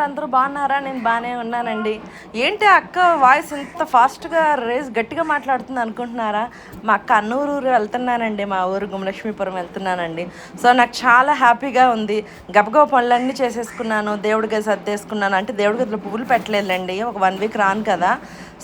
ఉన్నారు అందరూ బాగున్నారా? నేను బాగానే ఉన్నానండి. ఏంటి అక్క వాయిస్ ఇంత ఫాస్ట్గా రేస్ గట్టిగా మాట్లాడుతుంది అనుకుంటున్నారా? మా అక్క అన్నూరు ఊరు వెళ్తున్నానండి మా ఊరు గుమలక్ష్మీపురం వెళ్తున్నానండి. సో నాకు చాలా హ్యాపీగా ఉంది. గబగబ పనులన్నీ చేసేసుకున్నాను దేవుడి గది సర్దేసుకున్నాను. అంటే దేవుడి గదిలో పువ్వులు పెట్టలేదులేండి. ఒక వన్ వీక్ రాను కదా.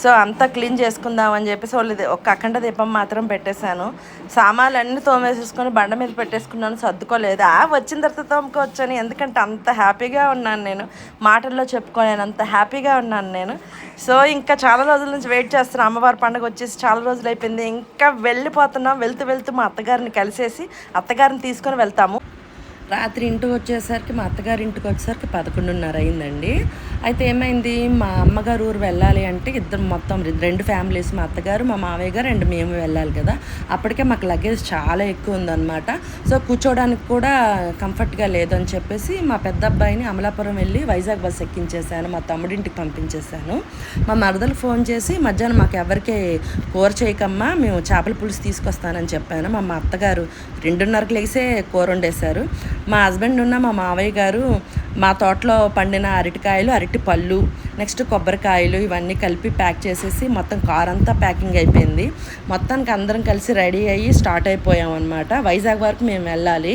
సో అంతా క్లీన్ చేసుకుందాం అని చెప్పేసి వాళ్ళు ఇది- ఒక అఖండ దీపం మాత్రం పెట్టేశాను. సామాన్లు అన్నీ తోమేసేసుకొని బండ మీద పెట్టేసుకున్నాను సర్దుకోలేదు. ఆ వచ్చిన తర్వాత తోముకోవచ్చని ఎందుకంటే అంత హ్యాపీగా ఉన్నాను నేను. మాటల్లో చెప్పుకోలేను అంత హ్యాపీగా ఉన్నాను నేను. సో ఇంకా చాలా రోజుల నుంచి వెయిట్ చేస్తున్నాను అమ్మవారి పండుగ వచ్చేసి చాలా రోజులు అయిపోయింది. ఇంకా వెళ్ళిపోతున్నాం వెళ్తూ వెళ్తూ మా అత్తగారిని కలిసేసి అత్తగారిని తీసుకొని వెళ్తాము. రాత్రి ఇంటికి వచ్చేసరికి మా అత్తగారి ఇంటికి వచ్చేసరికి పదకొండున్నర అయిందండి. అయితే ఏమైంది? మా అమ్మగారు ఊరు వెళ్ళాలి అంటే ఇద్దరు మొత్తం రెండు ఫ్యామిలీస్ మా అత్తగారు మా మావయ్య గారు అండ్ మేము వెళ్ళాలి కదా. అప్పటికే మాకు లగేజ్ చాలా ఎక్కువ ఉందన్నమాట. సో కూర్చోడానికి కూడా కంఫర్ట్గా లేదని చెప్పేసి మా పెద్ద అబ్బాయిని అమలాపురం వెళ్ళి వైజాగ్ బస్ ఎక్కించేశాను మా తమ్ముడింటికి పంపించేశాను మా మరదలు ఫోన్ చేసి మధ్యాహ్నం మాకు ఎవరికి కూర చేయకమ్మా మేము చేపల పులుసు తీసుకొస్తానని చెప్పాను. మా మా అత్తగారు రెండున్నరకు లేసే కూర వండేశారు. మా హస్బెండ్ ఉన్న మా మావయ్య గారు మా తోటలో పండిన అరటికాయలు అరటి పళ్ళు నెక్స్ట్ కొబ్బరికాయలు ఇవన్నీ కలిపి ప్యాక్ చేసేసి మొత్తం కార్ అంతా ప్యాకింగ్ అయిపోయింది. మొత్తానికి అందరం కలిసి రెడీ అయ్యి స్టార్ట్ అయిపోయాం అనమాట వైజాగ్ వరకు మేము వెళ్ళాలి.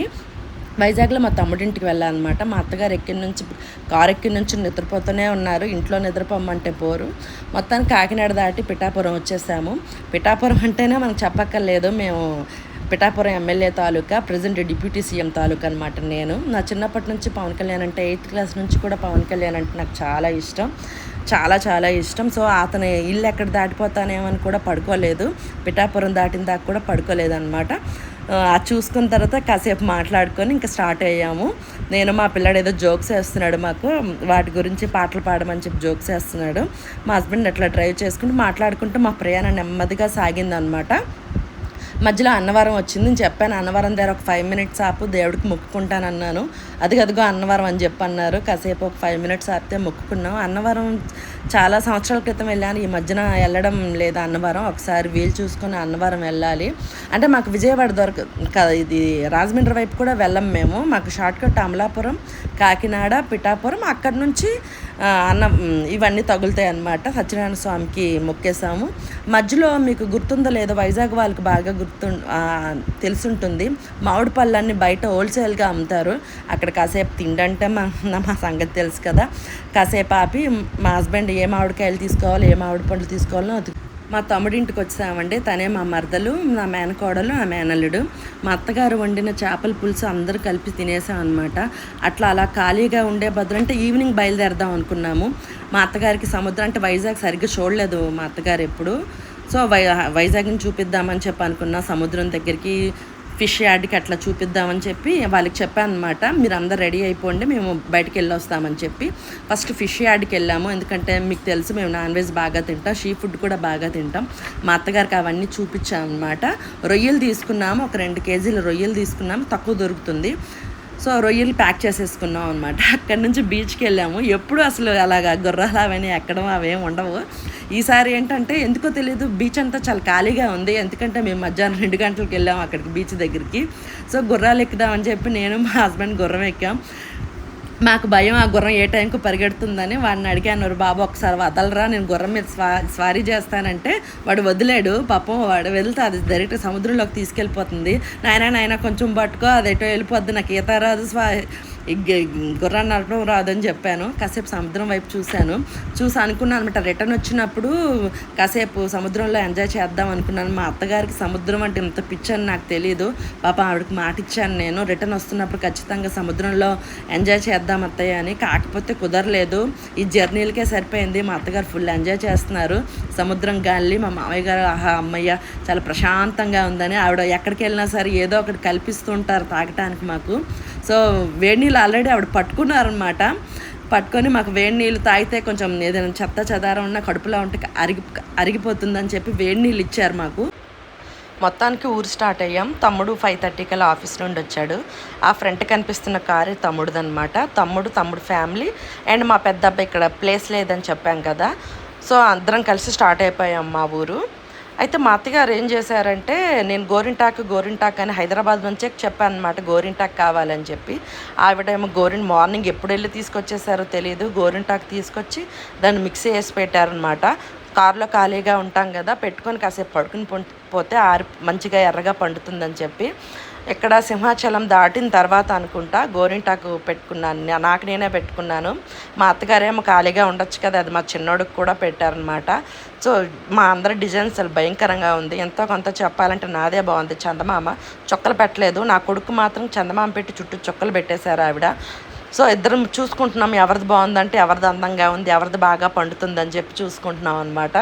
వైజాగ్లో మా తమ్ముడింటికి వెళ్ళాలన్నమాట. మా అత్తగారు ఎక్కడి నుంచి కారు ఎక్కడి నుంచి నిద్రపోతూనే ఉన్నారు. ఇంట్లో నిద్రపోమంటే పోరు మొత్తానికి కాకినాడ దాటి పిఠాపురం వచ్చేసాము. పిఠాపురం అంటేనే మనకు చెప్పక్కర్లేదు. మేము పిఠాపురం ఎమ్మెల్యే తాలూకా ప్రజెంట్ డిప్యూటీ సీఎం తాలూకా అనమాట నేను. నా చిన్నప్పటి నుంచి పవన్ కళ్యాణ్ అంటే ఎయిత్ క్లాస్ నుంచి కూడా పవన్ కళ్యాణ్ అంటే నాకు చాలా ఇష్టం. చాలా చాలా ఇష్టం. సో అతని ఇల్లు ఎక్కడ దాటిపోతానేమని కూడా పడుకోలేదు. పిఠాపురం దాటిన దాకా కూడా పడుకోలేదు అనమాట అది చూసుకున్న తర్వాత కాసేపు మాట్లాడుకొని ఇంకా స్టార్ట్ అయ్యాము. నేను మా పిల్లాడు ఏదో జోక్స్ వేస్తున్నాడు మాకు. వాటి గురించి పాటలు పాడమని చెప్పి జోక్స్ వేస్తున్నాడు. మా హస్బెండ్ అట్లా డ్రైవ్ చేసుకుంటూ మాట్లాడుకుంటూ మా ప్రయాణం నెమ్మదిగా సాగిందనమాట మధ్యలో అన్నవరం వచ్చింది నేను చెప్పాను. అన్నవరం దగ్గర ఒక ఫైవ్ మినిట్స్ ఆపు దేవుడికి మొక్కుకుంటాను అన్నాను అది అదిగో అన్నవరం అని చెప్పి అన్నారు కాసేపు ఒక ఫైవ్ మినిట్స్ ఆపితే మొక్కుకున్నాం. అన్నవరం చాలా సంవత్సరాల క్రితం వెళ్ళాను. ఈ మధ్యన వెళ్ళడం లేదు అన్నవరం ఒకసారి వీలు చూసుకొని అన్నవరం వెళ్ళాలి. అంటే మాకు విజయవాడ దొరక కదా ఇది రాజమండ్రి వైపు కూడా వెళ్ళం మేము. మాకు షార్ట్కట్ అమలాపురం కాకినాడ పిఠాపురం అక్కడి నుంచి అన్న ఇవన్నీ తగులుతాయి అన్నమాట. సత్యనారాయణ స్వామికి మొక్కేసాము మధ్యలో మీకు గుర్తుందో లేదో వైజాగ్ వాళ్ళకి బాగా గుర్తు తెలుసుంటుంది. మామిడి పళ్ళన్నీ బయట హోల్సేల్గా అమ్ముతారు. అక్కడ కాసేపు తిండంటే మా మా సంగతి తెలుసు కదా. కాసేపు ఆపి మా హస్బెండ్ ఏ మామిడికాయలు తీసుకోవాలి ఏ మామిడి పండ్లు తీసుకోవాలో అది మా తమ్ముడింటికి వచ్చామండి. తనే మా మరదలు నా మేనకోడలు నా మేనల్లుడు. మా అత్తగారు వండిన చేపల పులుసు అందరూ కలిపి తినేసాం అనమాట అట్లా అలా ఖాళీగా ఉండే బదులు అంటే ఈవినింగ్ బయలుదేరదాం అనుకున్నాము. మా అత్తగారికి సముద్రం అంటే వైజాగ్ సరిగ్గా చూడలేదు మా అత్తగారు ఎప్పుడు. సో వై వైజాగ్ని చూపిద్దామని చెప్పి అనుకున్నా సముద్రం దగ్గరికి ఫిష్ యార్డ్కి అట్లా చూపిద్దామని చెప్పి వాళ్ళకి చెప్పాను అనమాట మీరు అందరు రెడీ అయిపోండి మేము బయటకు వెళ్ళి వస్తామని చెప్పి. ఫస్ట్ ఫిష్ యార్డ్కి వెళ్ళాము. ఎందుకంటే మీకు తెలుసు మేము నాన్ వెజ్ బాగా తింటాం షీ ఫుడ్ కూడా బాగా తింటాం. మా అత్తగారికి అవన్నీ చూపించాం అనమాట రొయ్యలు తీసుకున్నాము ఒక రెండు కేజీలు రొయ్యలు తీసుకున్నాము తక్కువ దొరుకుతుంది. సో రొయ్యలు ప్యాక్ చేసేసుకున్నాం అనమాట అక్కడి నుంచి బీచ్కి వెళ్ళాము. ఎప్పుడు అసలు అలాగా గుర్రాలు అవన్నీ ఎక్కడం అవేం ఉండవు. ఈసారి ఏంటంటే ఎందుకో తెలియదు బీచ్ అంతా చాలా ఖాళీగా ఉంది. ఎందుకంటే మేము మధ్యాహ్నం రెండు గంటలకు వెళ్ళాము అక్కడికి బీచ్ దగ్గరికి. సో గుర్రాలు ఎక్కుదామని చెప్పి నేను మా హస్బెండ్ గుర్రం ఎక్కాం. మాకు భయం ఆ గుర్రం ఏ టైంకి పరిగెడుతుందని వాడిని అడిగాను బాబు ఒకసారి వదలరా నేను గుర్రం మీద స్వా స్వారీ చేస్తానంటే వాడు వదిలేడు పాపం వాడు వెళ్తే అది డైరెక్ట్ సముద్రంలోకి తీసుకెళ్ళిపోతుంది. నాయన నాయన కొంచెం పట్టుకో అది ఎటో వెళ్ళిపోద్ది నాకు ఈత రాదు స్వా గుర్రాన్ని నడపడం రాదని చెప్పాను. కాసేపు సముద్రం వైపు చూశాను. చూసి అనుకున్నాను అనమాట రిటర్న్ వచ్చినప్పుడు కాసేపు సముద్రంలో ఎంజాయ్ చేద్దాం అనుకున్నాను. మా అత్తగారికి సముద్రం అంటే ఇంత పిచ్చని నాకు తెలియదు పాప ఆవిడకి మాట ఇచ్చాను నేను. రిటర్న్ వస్తున్నప్పుడు ఖచ్చితంగా సముద్రంలో ఎంజాయ్ చేద్దాం అత్తయ్య అని. కాకపోతే కుదరలేదు. ఈ జర్నీలకే సరిపోయింది. మా అత్తగారు ఫుల్ ఎంజాయ్ చేస్తున్నారు. సముద్రం గాలి మా మామయ్య గారు ఆహా అమ్మయ్య చాలా ప్రశాంతంగా ఉందని. ఆవిడ ఎక్కడికి వెళ్ళినా సరే ఏదో ఒకటి కల్పిస్తుంటారు తాగటానికి మాకు. సో వేడి నీళ్ళు ఆల్రెడీ ఆవిడ పట్టుకున్నారనమాట పట్టుకొని మాకు వేడి నీళ్ళు తాగితే కొంచెం ఏదైనా చెత్త చెదారం ఉన్నా కడుపులో ఉంటే అరిగి అరిగిపోతుందని చెప్పి వేడి నీళ్ళు ఇచ్చారు మాకు. మొత్తానికి ఊరు స్టార్ట్ అయ్యాం. తమ్ముడు ఫైవ్ థర్టీ కల్లా ఆఫీస్ నుండి వచ్చాడు. ఆ ఫ్రంట్ కనిపిస్తున్న కారే తమ్ముడుదనమాట తమ్ముడు తమ్ముడు ఫ్యామిలీ అండ్ మా పెద్ద అబ్బాయి ఇక్కడ ప్లేస్ లేదని చెప్పాం కదా. సో అందరం కలిసి స్టార్ట్ అయిపోయాం మా ఊరు. అయితే మా అత్తగారు ఏం చేశారంటే నేను గోరింటాకు గోరింటాకు అని హైదరాబాద్ నుంచే చెప్పాను అనమాట గోరింటాకు కావాలని చెప్పి. ఆవిడేమో గోరిన్ మార్నింగ్ ఎప్పుడు వెళ్ళి తీసుకొచ్చేసారో తెలియదు గోరింటాకు తీసుకొచ్చి దాన్ని మిక్సీ వేసి పెట్టారనమాట కారులో ఖాళీగా ఉంటాం కదా పెట్టుకొని కాసేపు పడుకుని పోతే ఆరి మంచిగా ఎర్రగా పండుతుందని చెప్పి. ఇక్కడ సింహాచలం దాటిన తర్వాత అనుకుంటా గోరింటాకు పెట్టుకున్నాను. నాకు నేనే పెట్టుకున్నాను. మా అత్తగారేమో ఖాళీగా ఉండొచ్చు కదా అది మా చిన్నోడికి కూడా పెట్టారనమాట. సో మా అందరి డిజైన్స్ అసలు భయంకరంగా ఉంది. ఎంతో కొంత చెప్పాలంటే నాదే బాగుంది. చందమామ చొక్కలు పెట్టలేదు. నా కొడుకు మాత్రం చందమామ పెట్టి చుట్టూ చొక్కలు పెట్టేశారు ఆవిడ. సో ఇద్దరం చూసుకుంటున్నాం ఎవరిది బాగుందంటే ఎవరిది అందంగా ఉంది ఎవరిది బాగా పండుతుందని చెప్పి చూసుకుంటున్నాం అనమాట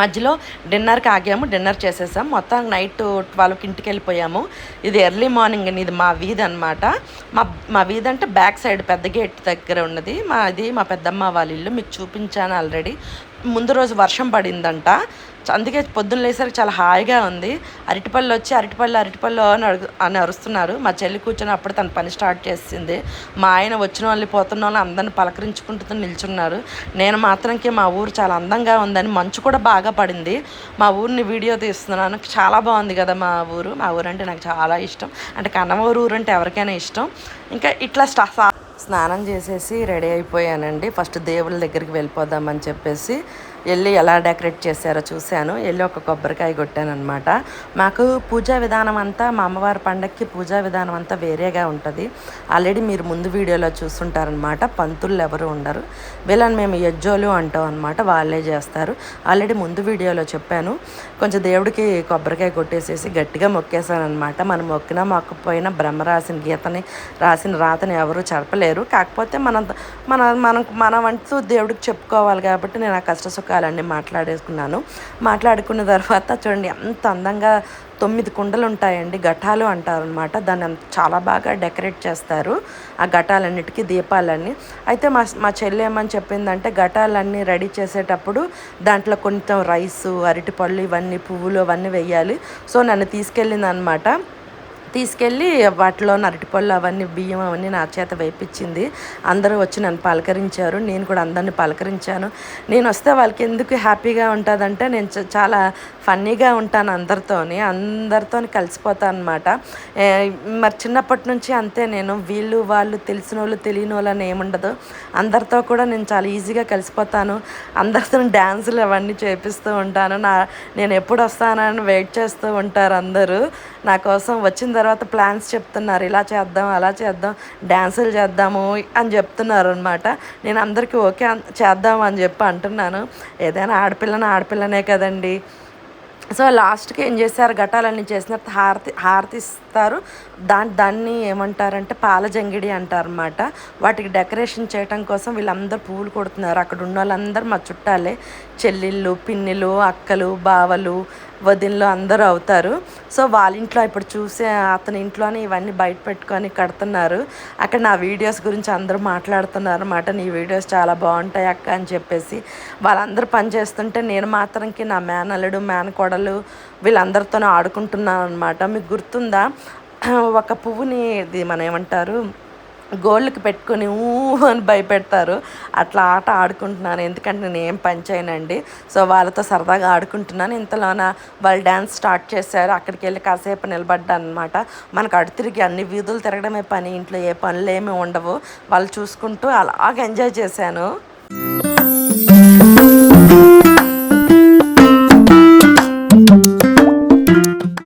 మధ్యలో డిన్నర్కి ఆగాము డిన్నర్ చేసేసాం మొత్తం నైట్ ట్వెల్వ్కి ఇంటికి వెళ్ళిపోయాము. ఇది ఎర్లీ మార్నింగ్ అని ఇది మా వీధి అనమాట మా మా వీధి అంటే బ్యాక్ సైడ్ పెద్ద గేట్ దగ్గర ఉన్నది. మా ఇది మా పెద్దమ్మ వాళ్ళ ఇల్లు. మీకు చూపించాను ఆల్రెడీ. ముందు రోజు వర్షం పడిందంట. అందుకే పొద్దున్న లేసరికి చాలా హాయిగా ఉంది. అరటిపళ్ళు వచ్చి అరటిపళ్ళు అరటిపళ్ళు అని అడుగు అని అరుస్తున్నారు. మా చెల్లి కూర్చొని అప్పుడు తన పని స్టార్ట్ చేసింది. మా ఆయన వచ్చిన వాళ్ళు పోతున్న వాళ్ళు అందరిని పలకరించుకుంటూ నిల్చున్నారు. నేను మాత్రంకి మా ఊరు చాలా అందంగా ఉందని మంచు కూడా బాగా పడింది. మా ఊరిని వీడియో తీస్తున్నాను. చాలా బాగుంది కదా మా ఊరు. మా ఊరు అంటే నాకు చాలా ఇష్టం. అంటే కన్నమూరు ఊరు అంటే ఎవరికైనా ఇష్టం. ఇంకా ఇట్లా స్టా స్నానం చేసేసి రెడీ అయిపోయానండి. ఫస్ట్ దేవుళ్ళ దగ్గరికి వెళ్ళిపోదామని చెప్పేసి వెళ్ళి ఎలా డెకరేట్ చేశారో చూశాను. వెళ్ళి ఒక కొబ్బరికాయ కొట్టాను అనమాట మాకు పూజా విధానం అంతా మా అమ్మవారి పండగకి పూజా విధానం అంతా వేరేగా ఉంటుంది. ఆల్రెడీ మీరు ముందు వీడియోలో చూస్తుంటారనమాట పంతులు ఎవరు ఉండరు. వీళ్ళని మేము యజ్జోలు అంటాం అనమాట వాళ్ళే చేస్తారు. ఆల్రెడీ ముందు వీడియోలో చెప్పాను. కొంచెం దేవుడికి కొబ్బరికాయ కొట్టేసేసి గట్టిగా మొక్కేశాను అనమాట మనం మొక్కినా మొక్కపోయినా బ్రహ్మ రాసిన గీతని రాసిన రాతని ఎవరు చెప్పలేరు కాకపోతే మనం మన మనం మన వంతు దేవుడికి చెప్పుకోవాలి కాబట్టి నేను ఆ కష్ట జ్ఞాపకాలన్నీ మాట్లాడేసుకున్నాను. మాట్లాడుకున్న తర్వాత చూడండి ఎంత అందంగా తొమ్మిది కుండలు ఉంటాయండి ఘటాలు అంటారు అనమాట దాన్ని అంత- చాలా బాగా డెకరేట్ చేస్తారు ఆ ఘటాలన్నిటికీ దీపాలన్నీ. అయితే మా మా చెల్లి ఏమని చెప్పిందంటే ఘటాలన్నీ రెడీ చేసేటప్పుడు దాంట్లో కొంచెం రైసు అరటిపళ్ళు ఇవన్నీ పువ్వులు అవన్నీ వేయాలి సో నన్ను తీసుకెళ్ళింది అనమాట తీసుకెళ్ళి వాటిలో అరటిపళ్ళు అవన్నీ బియ్యం అవన్నీ నా చేత వేయించింది అందరూ వచ్చి నన్ను పలకరించారు. నేను కూడా అందరిని పలకరించాను. నేను వస్తే వాళ్ళకి ఎందుకు హ్యాపీగా ఉంటుందంటే నేను చ- చాలా ఫన్నీగా ఉంటాను అందరితోని అందరితో కలిసిపోతాను అనమాట మరి చిన్నప్పటి నుంచి అంతే నేను వీళ్ళు వాళ్ళు తెలిసిన వాళ్ళు తెలియని వాళ్ళు అని ఏముండదు. అందరితో కూడా నేను చాలా ఈజీగా కలిసిపోతాను. అందరితో డ్యాన్సులు అవన్నీ చేపిస్తూ ఉంటాను. నా నేను ఎప్పుడు వస్తానని వెయిట్ చేస్తూ ఉంటారు అందరూ. నా కోసం వచ్చిన తర్వాత ప్లాన్స్ చెప్తున్నారు. ఇలా చేద్దాం అలా చేద్దాం డ్యాన్సులు చేద్దాము అని చెప్తున్నారు అనమాట నేను అందరికీ ఓకే చేద్దాం అని చెప్పి అంటున్నాను. ఏదైనా ఆడపిల్లని ఆడపిల్లనే కదండి. సో లాస్ట్కి ఏం చేశారు? ఘటాలన్నీ చేసిన హారతి హారతి ఇస్తారు దాని దాన్ని ఏమంటారంటే పాల జంగిడి అంటారన్నమాట. వాటికి డెకరేషన్ చేయటం కోసం వీళ్ళందరూ పువ్వులు కొడుతున్నారు. అక్కడ ఉన్న వాళ్ళందరూ మా చుట్టాలే. చెల్లిళ్ళు పిన్నిలు అక్కలు బావలు వదినలు అందరూ అవుతారు. సో వాళ్ళ ఇంట్లో ఇప్పుడు చూసే అతని ఇంట్లోనే ఇవన్నీ బయట పెట్టుకొని కడుతున్నారు. అక్కడ నా వీడియోస్ గురించి అందరూ మాట్లాడుతున్నారు అనమాట నీ వీడియోస్ చాలా బాగుంటాయి అక్క అని చెప్పేసి. వాళ్ళందరూ పని చేస్తుంటే నేను మాత్రంకి నా మేనల్లుడు మేనకోడలు వీళ్ళందరితోనే ఆడుకుంటున్నాను అనమాట మీకు గుర్తుందా? ఒక పువ్వుని ఇది మనం ఏమంటారు? గోళ్ళకి పెట్టుకొని ఊ అని భయపెడతారు. అట్లా ఆట ఆడుకుంటున్నాను. ఎందుకంటే నేను ఏం పని చేయనండి. సో వాళ్ళతో సరదాగా ఆడుకుంటున్నాను. ఇంతలోన వాళ్ళు డ్యాన్స్ స్టార్ట్ చేశారు. అక్కడికి వెళ్ళి కాసేపు నిలబడ్డాను అనమాట మనకు అడు తిరిగి అన్ని వీధులు తిరగడమే పని. ఇంట్లో ఏ పనులు ఏమీ ఉండవు. వాళ్ళు చూసుకుంటూ అలాగ ఎంజాయ్ చేశాను.